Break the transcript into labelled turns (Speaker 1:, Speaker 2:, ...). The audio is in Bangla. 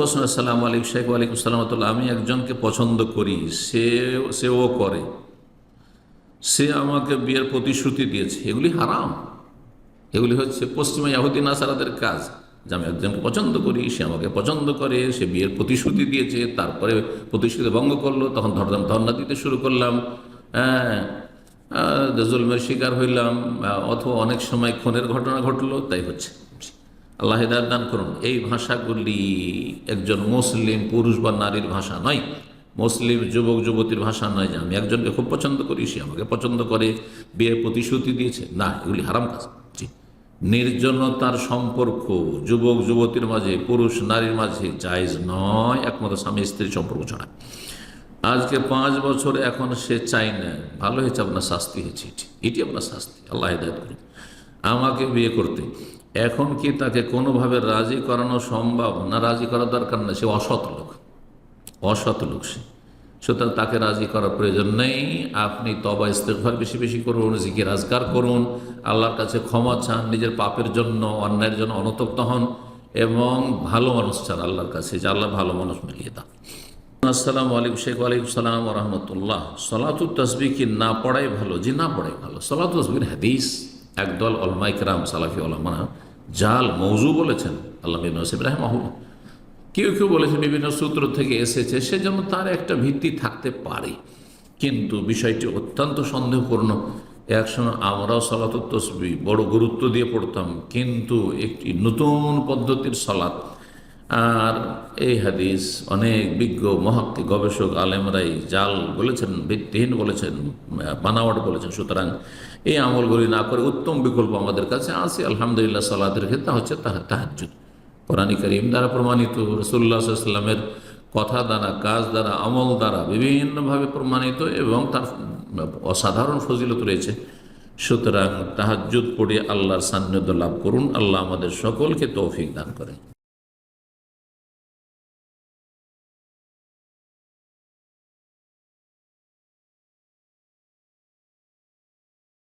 Speaker 1: বলছেন, আসসালাম আলিক শেখ আলিকুম সালামতুল্লাহ আমি একজনকে পছন্দ করি। সে, সেও করে। সে আমাকে বিয়ের প্রতিশ্রুতি দিয়েছে। এগুলি হারাম। এগুলি হচ্ছে পশ্চিমা ইয়াহুদ্দিন আসারাদের কাজ। যে আমি একজনকে পছন্দ করি, সে আমাকে পছন্দ করে, সে বিয়ের প্রতিশ্রুতি দিয়েছে, তারপরে প্রতিশ্রুতি ভঙ্গ করল, তখন ধরলাম ধর্ণা দিতে শুরু করলাম। হ্যাঁ জুলমের শিকার হইলাম অথবা অনেক সময় খুনের ঘটনা ঘটলো, তাই হচ্ছে। আল্লাহ হেদায়ত দান করুন। এই ভাষাগুলি একজন মুসলিম পুরুষ বা নারীর ভাষা নয়। মুসলিম যুবক, যুবতীর ভাষা নয় যে আমি একজনকে খুব পছন্দ করি, সে আমাকে পছন্দ করে, বিয়ের প্রতিশ্রুতি দিয়েছে। না, এগুলি হারাম কাজ। নির্জনতার সম্পর্ক যুবক, যুবতীর মাঝে, পুরুষ, নারীর মাঝে জায়জ নয়। একমাত্র স্বামী স্ত্রীর সম্পর্ক ছাড়া। আজকে পাঁচ বছর এখন সে চাই না। ভালো হয়েছে আপনার শাস্তি হয়েছে। এটি এটি আপনার শাস্তি। আল্লাহ হেদায়ত করুন। আমাকে বিয়ে করতে। এখন কি তাকে কোনোভাবে রাজি করানো সম্ভব? না, রাজি করা দরকার না সে অসৎ লোক। অসৎ লোক সে। সুতরাং তাকে রাজি করার প্রয়োজন নেই। আপনি তবা ইস্তেফার বেশি বেশি করুন, জিকির রাজগার করুন। আল্লাহর কাছে ক্ষমা চান, নিজের পাপের জন্য, অন্যায়ের জন্য অনুতপ্ত হন এবং ভালো মানুষ চান আল্লাহর কাছে। যে আল্লাহ ভালো মানুষ মিলিয়ে দান আসসালামু আলাইকুম শেখ, ওয়ালাইকুম সালাম রহমতুল্লাহ। সলাতু তসবি কি না পড়াই ভালো? জি, না পড়াই ভালো। সলাতু তসবির হাদিস। একদল অলমাইকরাম সালাফি আলমানা জাল মৌজু বলেছেন, আল্লাহ বিন নসিব রাহমাহুল্লাহ। কেউ কেউ বলেছে বিভিন্ন সূত্র থেকে এসেছে, সেজন্য তার একটা ভিত্তি থাকতে পারে। কিন্তু বিষয়টি অত্যন্ত সন্দেহপূর্ণ। একসময় আমরাও সলাত তসবি বড় গুরুত্ব দিয়ে পড়তাম, কিন্তু একটি নতুন পদ্ধতির সলাৎ আর এই হাদিস অনেক বিজ্ঞ মহাক্কি গবেষক, আলেমরাই জাল বলেছেন, ভিত্তিহীন বলেছেন, বানাওয়াট বলেছেন। সুতরাং এই আমলগুলি না করে উত্তম বিকল্প আমাদের কাছে আছে। আলহামদুলিল্লাহ সালাদের ক্ষেত্রে হচ্ছে তাহা তাহাজুদ কোরআন করিম দ্বারা প্রমাণিত রসুল্লাহ সাল্লামের কথা দ্বারা, কাজ দ্বারা, আমল দ্বারা বিভিন্নভাবে প্রমাণিত এবং তার অসাধারণ ফজিলত রয়েছে। সুতরাং তাহাজুদ পড়ে আল্লাহর সান্নিধ্য লাভ করুন। আল্লাহ আমাদের সকলকে তৌফিক দান করেন।